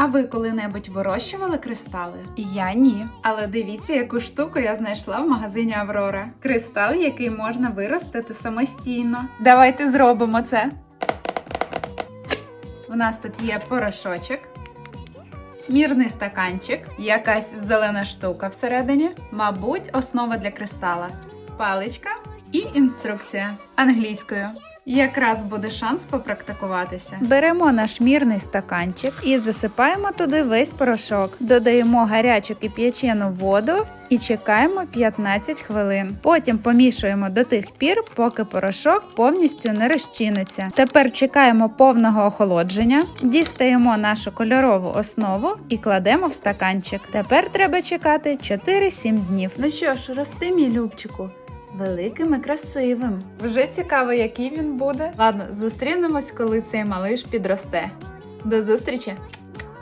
А ви коли-небудь вирощували кристали? Я ні. Але дивіться, яку штуку я знайшла в магазині Аврора. Кристал, який можна виростити самостійно. Давайте зробимо це. У нас тут є порошочок, мірний стаканчик, якась зелена штука всередині, мабуть, основа для кристала, паличка і інструкція англійською. Якраз буде шанс попрактикуватися. Беремо наш мірний стаканчик і засипаємо туди весь порошок. Додаємо гарячу кип'ячену воду і чекаємо 15 хвилин. Потім помішуємо до тих пір, поки порошок повністю не розчиниться. Тепер чекаємо повного охолодження, дістаємо нашу кольорову основу і кладемо в стаканчик. Тепер треба чекати 4-7 днів. Ну що ж, рости, мій любчику. Великим і красивим. Вже цікаво, який він буде. Ладно, зустрінемось, коли цей малиш підросте. До зустрічі!